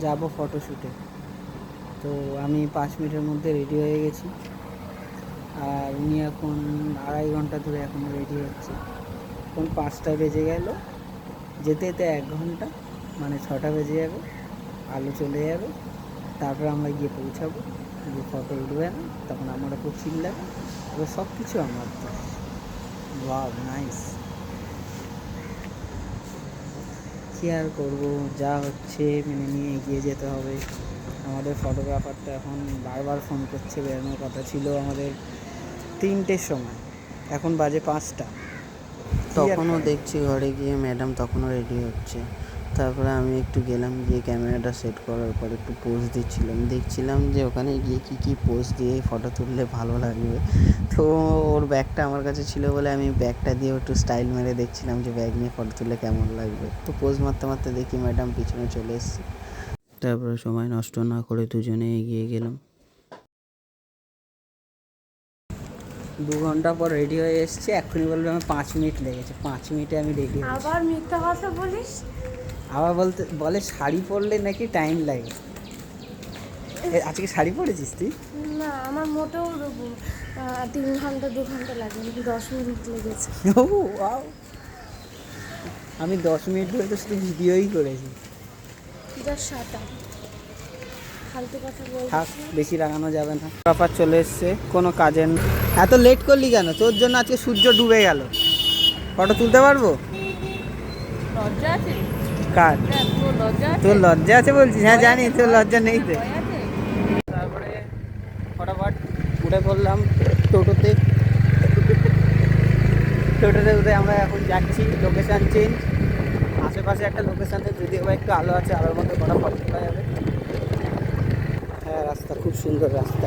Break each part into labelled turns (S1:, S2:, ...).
S1: যাব ফটোশ্যুটে। তো আমি পাঁচ মিনিটের মধ্যে রেডি হয়ে গেছি। আর উনি এখন আড়াই ঘণ্টা ধরে এখন রেডি হচ্ছে। এখন পাঁচটা বেজে গেল। যেতে যেতে এক ঘণ্টা মানে ছটা বেজে যাবে। আলো চলে যাবে। তারপরে আমরা গিয়ে পৌঁছাবো। গিয়ে ফটো উঠবে না। তখন আমরা খুব চিল্লাবে এবার সব কিছু আমার দোষ ওয়াও নাইস কী আর করব? যা হচ্ছে মেনে নিয়ে এগিয়ে যেতে হবে। আমাদের ফটোগ্রাফারটা এখন বারবার ফোন করছে বেরোনোর কথা ছিল আমাদের তিনটের সময়। এখন বাজে পাঁচটা।
S2: তখনও দেখছি ঘরে গিয়ে ম্যাডাম তখনও রেডি হচ্ছে। তারপরে আমি একটু গেলাম, গিয়ে ক্যামেরাটা সেট করার পর একটু পোজ দিচ্ছিলাম। দেখছিলাম যে ওখানে গিয়ে কী কী পোজ দিয়ে ফটো তুললে ভালো লাগবে। তো ওর ব্যাগটা আমার কাছে ছিল বলে আমি ব্যাগটা দিয়ে একটু স্টাইল মেরে দেখছিলাম যে ব্যাগ নিয়ে ফটো তুললে কেমন লাগবে। তো পোজ মারতে মারতে দেখি ম্যাডাম পিছনে চলে এসেছে। তারপরে সময় নষ্ট না করে দুজনে এগিয়ে গেলাম।
S1: দু ঘণ্টা পর রেডি হয়ে এসছে। এক্ষুনি বলবে আমার পাঁচ মিনিট লেগেছে। পাঁচ মিনিটে আমি রেডি
S3: আবার মিথ্যা কথা বলিস?
S1: আবার বলতে বলে শাড়ি পরলে নাকি টাইম লাগে? আজকে শাড়ি পরেছিস তুই?
S3: না আমার মোটেও তিন ঘণ্টা দু ঘণ্টা লাগে দশ মিনিট লেগেছে!
S1: আমি দশ মিনিট ধরে তো শুধু ভিডিওই করেছি। থাক বেশি লাগানো যাবে না। ব্যাপার চলে এসছে কোনো কাজের এত লেট করলি কেন? তোর জন্য আজকে সূর্য ডুবে গেল। ফটো তুলতে পারব?
S3: লজ্জা আছে?
S1: কার
S3: তোর লজ্জা
S1: তোর লজ্জা আছে বলছিস হ্যাঁ জানি তোর লজ্জা নেই তো তারপরে ফটাফট উঠে পড়লাম টোটোতে টোটোতে উঠে আমরা এখন যাচ্ছি লোকেশান চেঞ্জ আশেপাশে একটা লোকেশানে যদিও বা একটু আলো আছে আলোর মধ্যে কটা ফটো তোলা যাবে হ্যাঁ রাস্তা খুব সুন্দর রাস্তা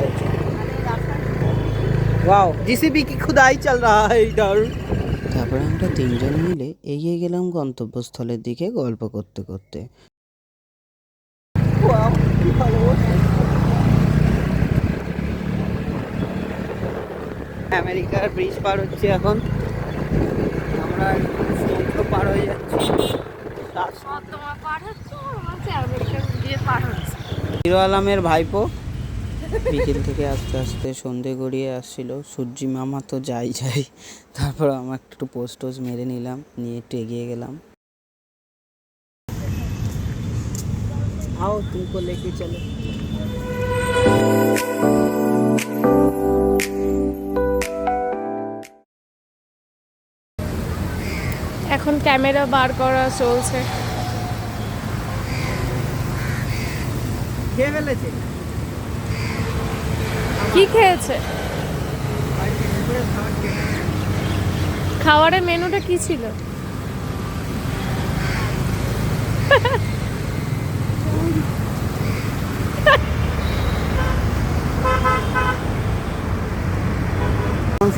S1: ওয়াও জিসিবি কি খুদাই চল রা है इधर
S2: তারপরে আমরা তিনজন মিলে এগিয়ে গেলাম গন্তব্যস্থলের দিকে গল্প করতে করতে।
S1: ওয়াও কি ভালো। আমেরিকার ব্রিজ পার হচ্ছে এখন। আমরা সমুদ্র পার হয়ে যাচ্ছি। শ্বাস-
S3: তোমার পার হচ্ছে আমাকে আমেরিকান দিয়ে পার হচ্ছে।
S1: হিরো আলমের ভাইপো।
S2: বিকেল থেকে আস্তে আস্তে সন্ধে গড়িয়ে আসছিল সূর্যি মামা তো যাই যাই তারপর আমার একটু পোস্ট টোজ মেরে নিলাম নিয়ে একটু এগিয়ে গেলাম
S1: आओ तुमको लेके चलो
S3: এখন ক্যামেরা বার করা চলছে
S1: খেয়ে ফেলেছে
S3: কি খেয়েছে? খাবারের মেনুটা কি ছিল?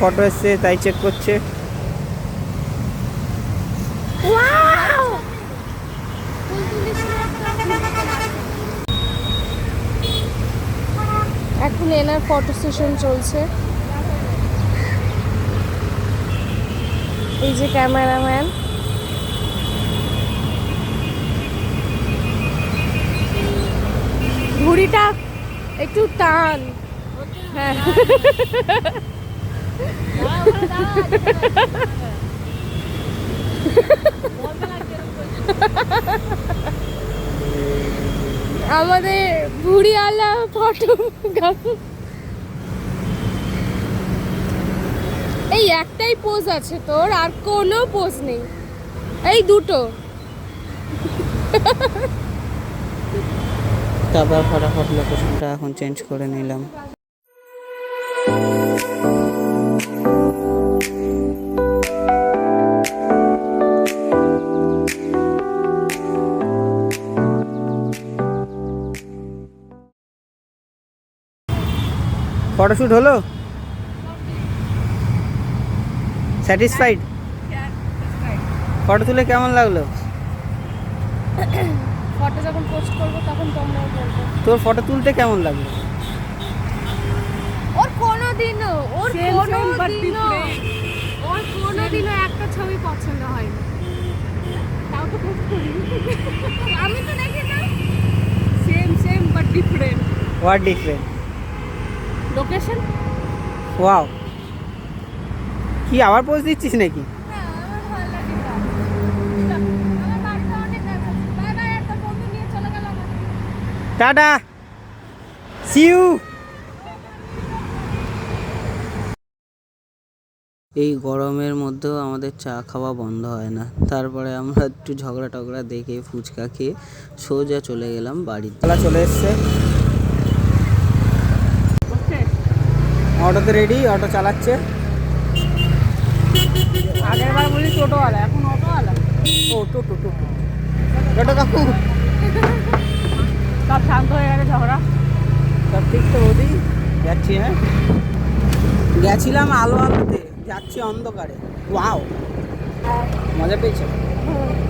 S1: ফটো এসছে তাই চেক করছে।
S3: এখন এনার ফটো সেশন চলছে। এই যে ক্যামেরাম্যান। ঘুড়িটা একটু টান। হ্যাঁ। আমাদের ভুড়িওয়ালা ফটো এই একটাই পোজ আছে তোর, আর কোনো পোজ নেই। এই দুটো।
S2: তারপর ফটাফট লোকেশনটা এখন চেঞ্জ করে নিলাম।
S1: ফটোশ্যুট হলো? স্যাটিসফাইড ফটো তুলে কেমন লাগল?
S3: ফটো যখন পোস্ট করব তখন তোমরাও বলবে।
S1: তোর ফটো তুলতে কেমন লাগল?
S3: ওর কোনোদিনও ওর কোনোদিনও ওর কোনোদিনও একটা ছবি পছন্দ হয়নি। তাও তো post করি। আমি তো দেখি না।
S1: হোয়াট ডিফারেন্ট
S4: লোকেশন
S1: ওয়াও কি আবার পোজ দিচ্ছিস নাকি?
S4: হ্যাঁ
S1: টাটা। সিউ
S2: এই গরমের মধ্যেও আমাদের চা খাওয়া বন্ধ হয় না। তারপরে আমরা একটু ঝগড়া টগড়া দেখে ফুচকা খেয়ে সোজা চলে গেলাম বাড়িতে।
S1: চলে এসছে। অটোতে রেডি অটো চালাচ্ছে।
S4: আগের বার বলি টোটোওয়ালা এখন অটোওয়ালা।
S1: ও টোটো টোটো। টোটো কাকু?
S4: সব শান্ত হয়ে গেছে ঝগড়া।
S1: সব ঠিক তো বৌদি? যাচ্ছি হ্যাঁ? গেছিলাম আলো আলোতে যাচ্ছি অন্ধকারে। ওয়াও! মজা পেয়েছ?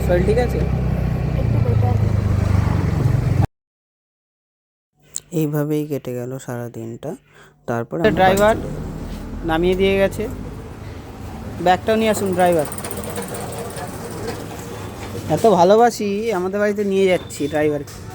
S1: শরীর ঠিক আছে?
S2: এইভাবেই কেটে গেল সারা দিনটা তারপর
S1: ড্রাইভার নামিয়ে দিয়ে গেছে। ব্যাগটাও নিয়ে আসুন ড্রাইভার এত ভালোবাসি আমাদের বাড়িতে নিয়ে যাচ্ছি ড্রাইভারকে